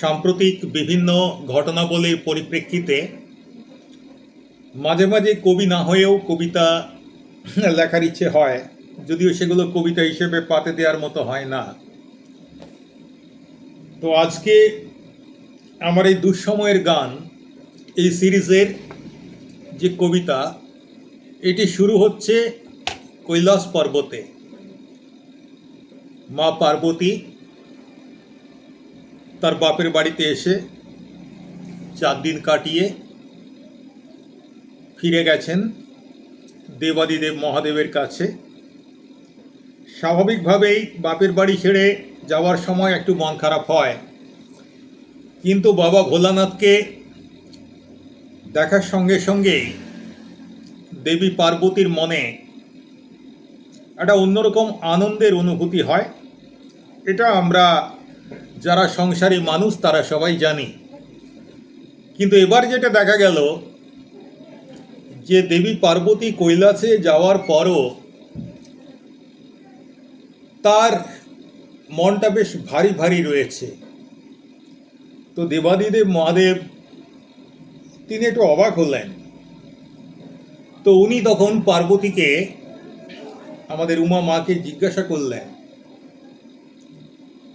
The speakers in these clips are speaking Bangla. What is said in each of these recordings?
সাম্প্রতিক বিভিন্ন ঘটনাবলীর পরিপ্রেক্ষিতে মাঝে মাঝে কবি না হয়েও কবিতা লেখার ইচ্ছে হয়, যদিও সেগুলো কবিতা হিসেবে পাতে দেওয়ার মতো হয় না। তো আজকে আমার এই দুঃসময়ের গান, এই সিরিজের যে কবিতা, এটি শুরু হচ্ছে কৈলাস পর্বতে। মা পার্বতী তার বাপের বাড়িতে এসে চার দিন কাটিয়ে ফিরে গেছেন দেবাদিদেব মহাদেবের কাছে। স্বাভাবিকভাবেই বাপের বাড়ি ছেড়ে যাওয়ার সময় একটু মন খারাপ হয়। কিন্তু বাবা ভোলানাথকে দেখার সঙ্গে সঙ্গেই দেবী পার্বতীর মনে একটা অন্যরকম আনন্দের অনুভূতি হয়। এটা আমরা যারা সংসারী মানুষ, তারা সবাই জানি। কিন্তু এবার যেটা দেখা গেল, যে দেবী পার্বতী কৈলাসে যাওয়ার পরও তার মনটা বেশ ভারী ভারী রয়েছে। তো দেবাদিদেব মহাদেব, তিনি একটু অবাক হলেন। তো উনি তখন পার্বতীকে আমাদের উমা মাকে জিজ্ঞাসা করলেন,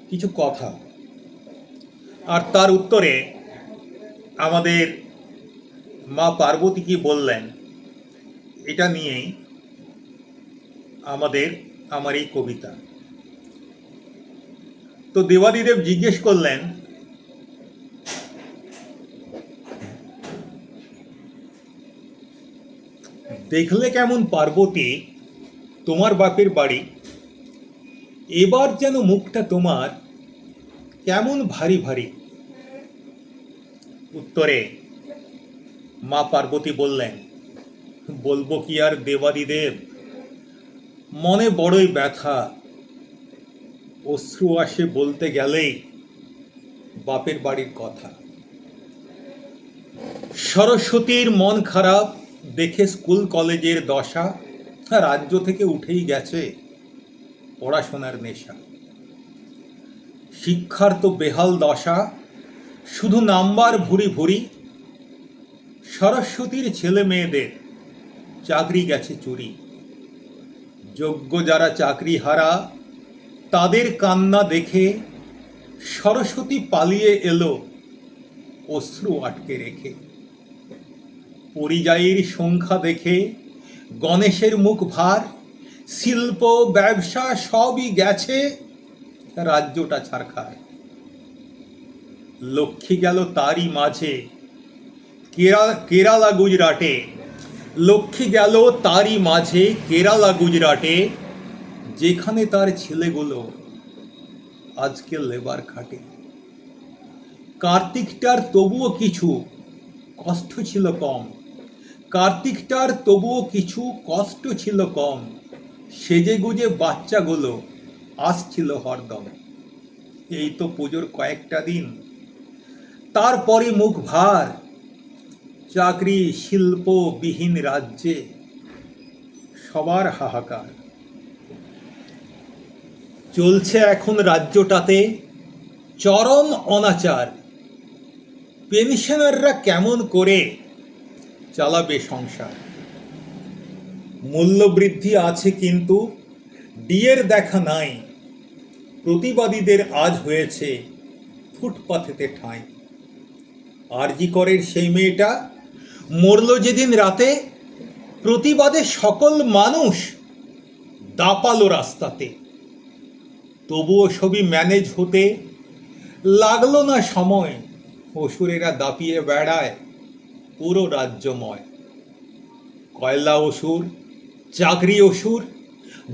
কিছু কথা। আর তার উত্তরে আমাদের মা পার্বতী কি বললেন, এটা নিয়েই আমাদের আমার এই কবিতা। তো দেবাদিদেব জিজ্ঞেস করলেন, দেখলে কেমন পার্বতী, তোমার বাপের বাড়ি? এবার যেন মুখটা তোমার কেমন ভারী ভারী? উত্তরে, মা পার্বতী বললেন, বলব কি আর দেবাদিদেব? মনে বড়ই ব্যথা। অশ্রু আসে বলতে গেলেই বাপের বাড়ির কথা। সরস্বতীর মন খারাপ, দেখে স্কুল কলেজের দশা, রাজ্য থেকে উঠেই গেছে পড়াশোনার নেশা। শিক্ষার তো বেহাল দশা, শুধু নাম্বার ভুরি ভুরি। সরস্বতীর ছেলে মেয়েদের চাকরি গেছে চুরি। যোগ্য যারা চাকরি হারা, তাদের কান্না দেখে সরস্বতী পালিয়ে এলো অশ্রু আটকে রেখে। পরিযায়ীর সংখ্যা দেখে গণেশের মুখ ভার, শিল্প, ব্যবসা সবই গেছে। রাজ্যটা ছারখার। লক্ষ্মী গেল তারই মাঝে, কেরা- কেরালা গুজরাটে। লক্ষ্মী গেল তারই মাঝে, কেরালা গুজরাটে, যেখানে তার ছেলেগুলো আজকে লেবার খাটে। কার্তিকটার তবুও কিছু কষ্ট ছিল কম। কার্তিকটার তবুও কিছু কষ্ট ছিল কম। সেজে গুজে বাচ্চাগুলো আসছিল হরদম। এই তো পুজোর কয়েকটা দিন। তারপরে মুখ ভার। চাকরি, শিল্প বিহীন রাজ্যে। সবার হাহাকার। চলছে এখন রাজ্যটাতে চরম অনাচার। পেনশনাররা কেমন করে চালাবে সংসার? মূল্যবৃদ্ধি আছে কিন্তু ডিয়ের দেখা নাই। প্রতিবাদীদের আজ হয়েছে ফুটপাথেতে ঠাঁই। আরজি করের সেই মেয়েটা মরল যেদিন রাতে প্রতিবাদে সকল মানুষ দাপালো রাস্তাতে। তবুও সবই ম্যানেজ হতে লাগল না সময়। অসুরেরা দাপিয়ে বেড়ায় পুরো রাজ্যময়। কয়লা অসুর, চাকরি অসুর,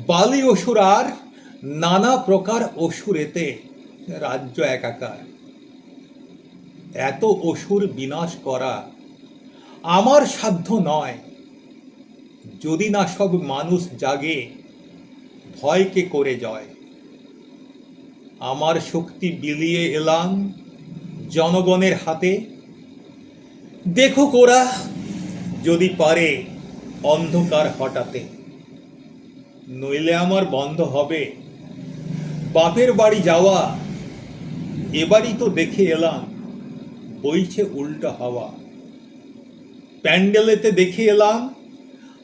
বালি অসুর আর নানা প্রকার অসুরেতে রাজ্য একাকার। এত অসুর বিনাশ করা আমার সাধ্য নয়। যদি না সব মানুষ জাগে ভয়কে করে জয়? আমার শক্তি বিলিয়ে এলাম জনগণের হাতে। দেখুক ওরা যদি পারে অন্ধকার হটাতে নইলে আমার বন্ধ হবে বাপের বাড়ি যাওয়া, এবারই তো দেখে এলাম, বইছে উল্টা হাওয়া। প্যান্ডেলেতে দেখে এলাম,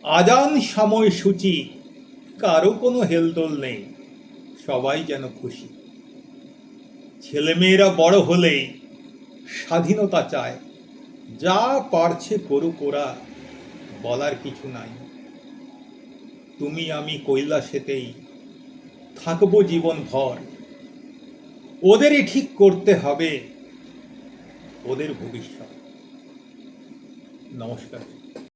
আজান সময়সূচি, কারও কোনো হেলদোল নেই, সবাই যেন খুশি। ছেলেমেয়েরা বড় হলেই স্বাধীনতা চায়, যা পারছে করুক ওরা, বলার কিছু নাই। তুমি আমি কৈলাসেতেই থাকব জীবন ভর। ওদেরই ঠিক করতে হবে। ওদের ভবিষ্যৎ। নমস্কার।